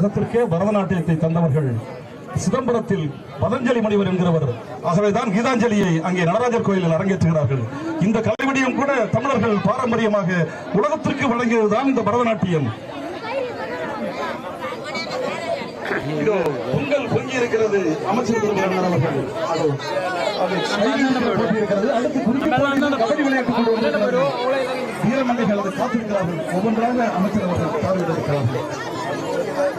தமிழகத்திற்கே பரதநாட்டியத்தை தந்தவர்கள் சிதம்பரத்தில் பதஞ்சலி மணிவர் என்கிறவர். ஆகவேதான் கீதாஞ்சலியை அங்கே நடராஜர் கோயிலில் அரங்கேற்றுகிறார்கள். இந்த கலைவடியும் கூட தமிழர்கள் பாரம்பரியமாக உலகத்திற்கு வழங்கியதுதான் இந்த பரதநாட்டியம். இதோ பொங்கல் பொங்கி இருக்கிறது அமைச்சர் திருமணம் அவர்கள். அடுத்து குறிப்பிட்ட கபடி விளையாட்டு கொண்டு வந்திருக்கிறார்கள். வீரமங்கைகள் அதை காத்திருக்கிறார்கள் ஒவ்வொன்றாக அமைச்சர் அவர்கள் பார்வையிட்டிருக்கிறார்கள்.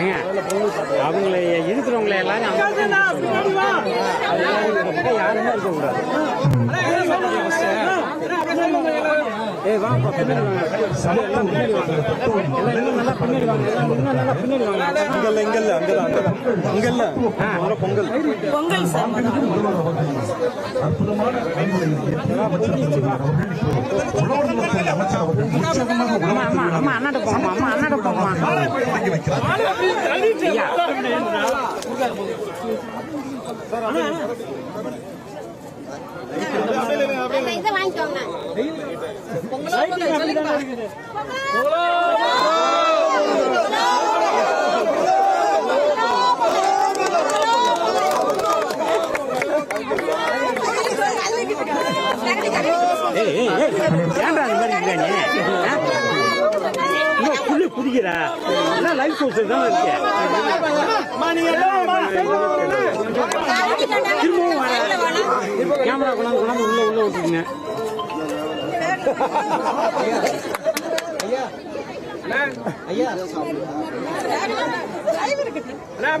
ஏங்க, அவங்கள இருக்கிறவங்கள எல்லாரும் அவங்க இந்த பக்கம் யாருமே இருக்கக்கூடாது ஏய் வாப்பா பின்னாடி வாங்க. எல்லாம் பின்னாடி வாங்க. எல்லாம் இன்னும் நல்லா பின்னாடி வாங்க. எல்லாம் இன்னும் நல்லா பின்னாடி வாங்க. இங்கல்ல இங்கல்ல அங்கதான் அங்கதான் இங்கல்ல. முதல்ல பொங்கல். அற்புதமான அம்மா அம்மா இதை வாங்கிக்கோங்க ஏன்டா மாதிரி இன்னும் புள்ளி எல்லாம் லைஃப் கோர்ஸ் தான் திரும்பவும் கேமரா கொண்டாந்து கொண்டாந்து உள்ள உள்ள விட்டுருங்க. எல்லாம்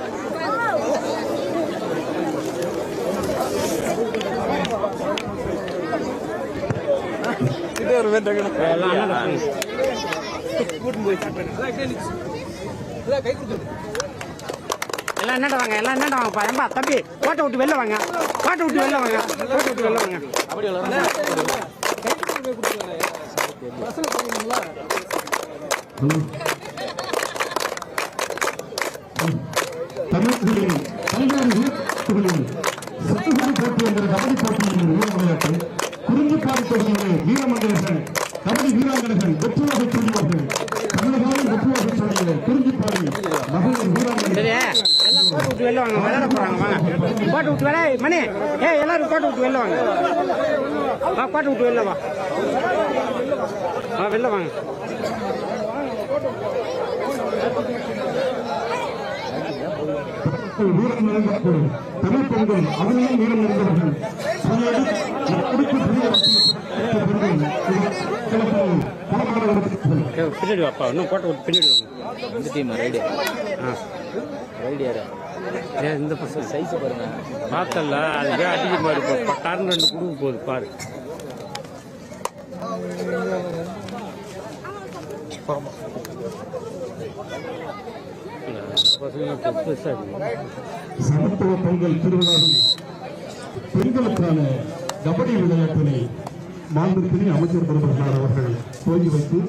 எல்லாம் என்னடா வாங்க எல்லாம் என்னடா வாங்க பா. தம்பி கோட்டை விட்டு வெளில வாங்க. கோட்டை விட்டு வெளில வாங்க கோட்டை விட்டு வெளில வாங்க. அப்படி பல்வேறு தமிழ்நாடு சத்துகுடி போட்டி என்கிற கபடி போட்டியின் வீர விளையாட்டு குறிஞ்சிப்பாடி தொகுதியிலே வீரமங்கலர்கள் கபடி வீராங்கனைகள் வெற்றி வகை சொல்லியவர்கள் தமிழகம் வெற்றி வகை சொல்லிய குறிஞ்சிப்பாடி மகளிர் வீராங்கனை சரி எல்லாம் கோட்டை விட்டு வெளில வாங்க விளையாட போறாங்க வாங்க. கோட்டை விட்டு வெளில ஏய், மணி ஏய் எல்லாரும் கோட்டை விட்டு வெளில வாங்க. வா கோட்டை விட்டு வெளில வா. வா வெளில வாங்க. வீரம் நிறைந்தவர்கள் தமிழ் பெண்கள் அவர்களும் வீரம் நிறைந்தவர்கள் பின்னாடி வாப்பா. இன்னும் கோட்டை விட்டு பின்னாடி வாங்க. இந்த டீம் ரைடு. ஆ. ரைடு யாரு? ஏன் இந்த பசங்க. சைஸ் பாருங்க. பார்த்தல அதுக்கே அடிக்க மாதிரி இப்போ பட்டாருன்னு ரெண்டு குடுக்க போகுது பாரு. சமத்துவ பொங்கல் திருவிழாவில் பெண்களுக்கான கபடி விளையாட்டினை மாண்புக்குரிய அமைச்சர் பெருமகனார் அவர்கள் துவங்கி வைத்து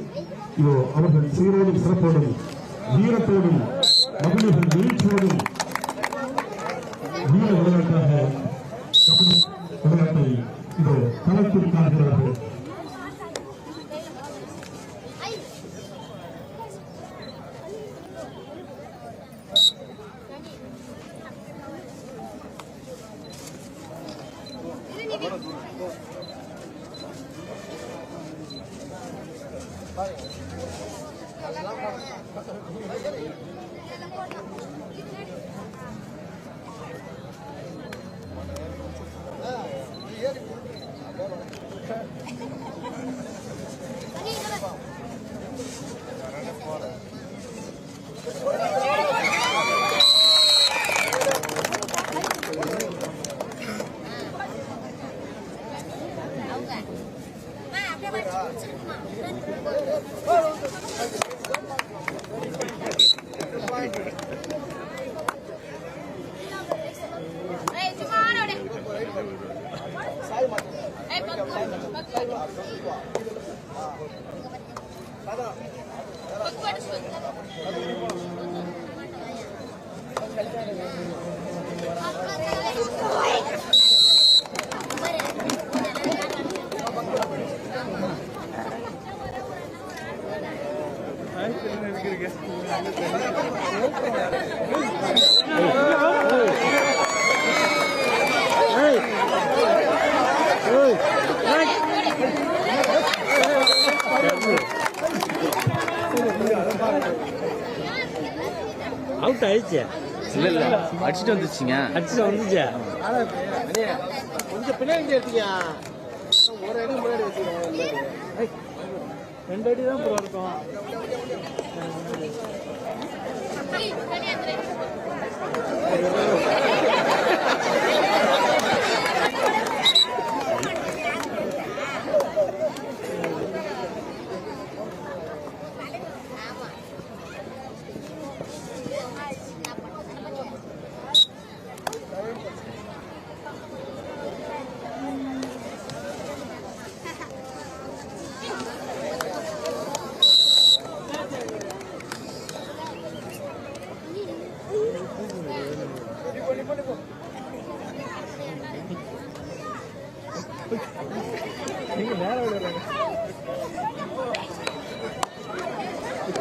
இதோ அவர்கள் சீரோடும் சிறப்போடும் வீரத்தோடும் மகளிர்கள் வீழ்ச்சியோடும் வீர விளையாட்டாக கபடி விளையாட்டை இதோ களத்தில் காண்கிறார்கள் Thank you. Thank you. பக்கம் அடிச்சு அவுட் ஆயிடுச்சு. இல்ல இல்ல. அடிச்சுட்டு வந்துருச்சுங்க. அடிச்சு வந்துச்சு கொஞ்சம் பின்னாடி எடுத்தீங்க ஒரு அடி முன்னாடி வச்சுக்கோங்க ரெண்டு அடி தான் ப்ரோ இருக்கும்.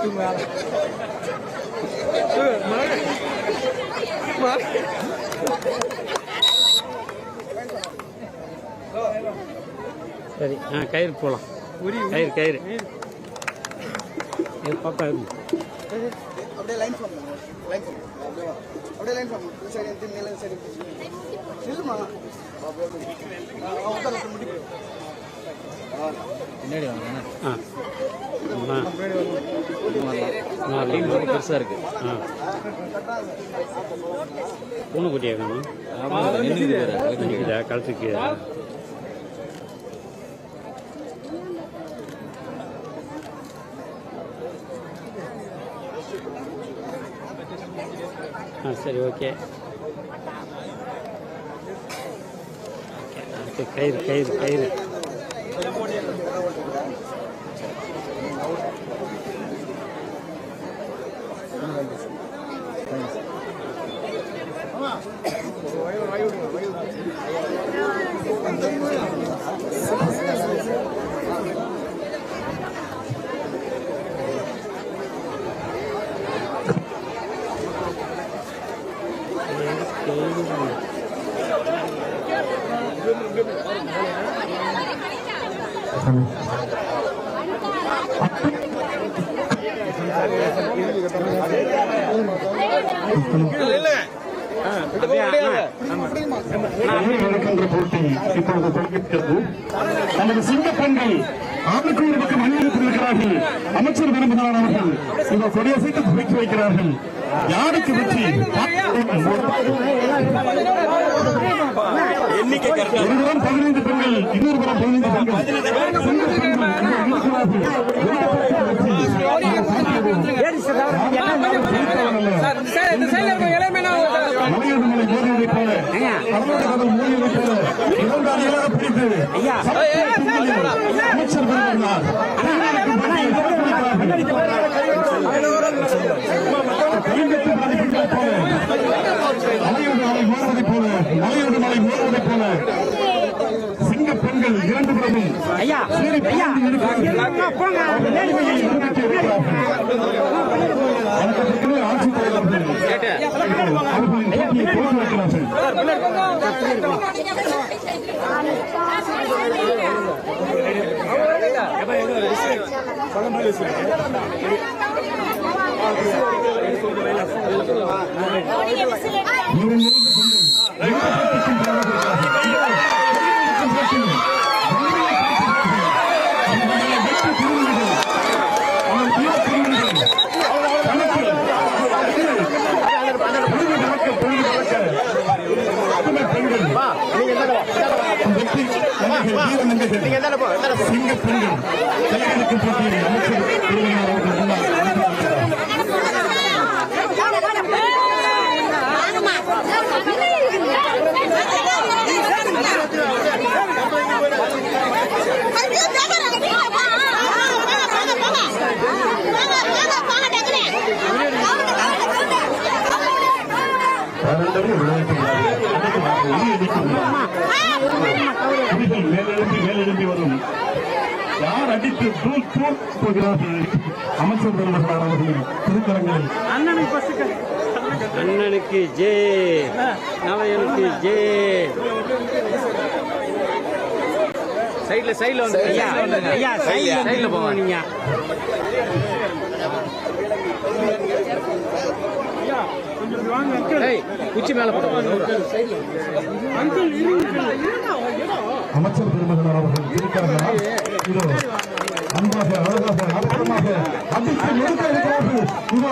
தூங்க சரி ஆ கயிறு போகலாம் கயிறு கயிறு. இது பாப்பா இருக்கு. அப்படியே லைன் ஃபார்ம் லைன் ஃபார்ம் அப்படியே லைன் ஃபார்ம் இந்த சைடு எடுத்து மேல சைடு நில்லுமா? பின்னாடி வாங்க ஆ அம்மா. இருக்கு ஆ பூனைக்குட்டியா வேணும் கழுத்துக்கு ஆ சரி ஓகே அடுத்து கயிறு கயிறு கயிறு நடக்கின்ற போட்டி இப்பொழுது தொடங்கிவிட்டது நமது சிங்க பெண்கள் ஆணுக்கு ஒரு பக்கம் அணிவகுத்து அமைச்சர் விரும்பினார் அவர்கள் இந்த கொடியசைத்து துவக்கி வைக்கிறார்கள். யாருக்கு வெற்றி? ஒருபுறம் பதினைந்து பெண்கள் இன்னொரு புறம் பதினைந்து பெண்கள். சிங்க பெண்கள் இங்கே இருக்கிறார்கள். கர்நாடகாவில் மோதியதைப் போல இரண்டு அணிகளாக பிரித்து அமைச்சர் விரும்பினார் மலையோடு மலை மோதுவதைப் போல மலையோடு மலை மோதுவதைப் போல சிங்க பெண்கள் இரண்டு புறமும் ஐயா சீறி சொல்லுங்க நங்கைகள், வீர நங்கைகள். சிங்க பெண்கள். அமைச்சர் போகிறார்கள். அமைச்சர் பெருமகனார் அவர்களின் திருக்கரங்களில். அண்ணனுக்கு ஜே. நவையனுக்கு ஜே. சைடுல சைடுல வந்து ஐயா ஐயா சைடுல. சைடுல போங்க. நீங்க ஏய் குச்சி மேல அமைச்சர் பெருமகனார் அவர்கள் இதோ. அன்பாக அழகாக அற்புதமாக அடித்து நொறுக்க இருக்கிறார்கள். இதோ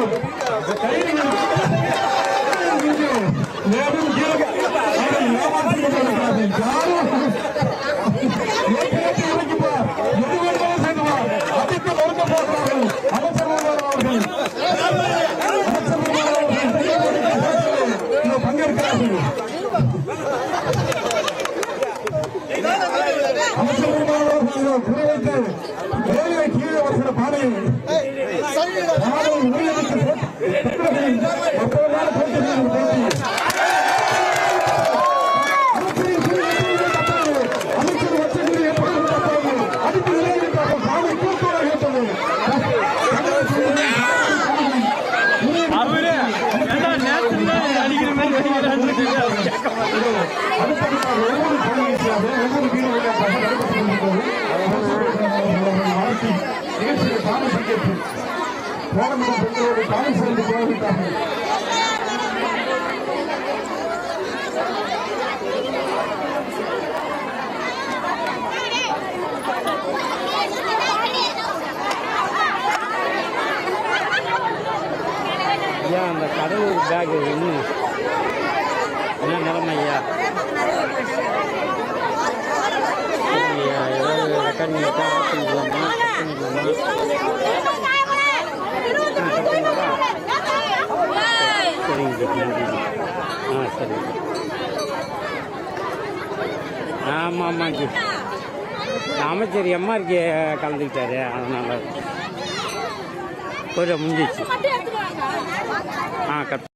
Okullar போராட்ட பெண்களோடு தானே சேர்ந்து போராடிட்டார்கள் ஐயா அந்த கடலூர் பேக் இன்னும் என்ன நிலைமை ஐயா ஏதாவது ரெக்கார்ட் பண்ணிக்கலாமா பண்ணிக்கலாமா சரிங்க ஜி நன்றி ஜி. ஆ சரி ஆமாம் ஆமாம் ஜி அமைச்சர் எம்ஆர்கே கலந்துக்கிட்டாரு அதனால கொஞ்சம் முடிஞ்சிச்சு ஆ கட்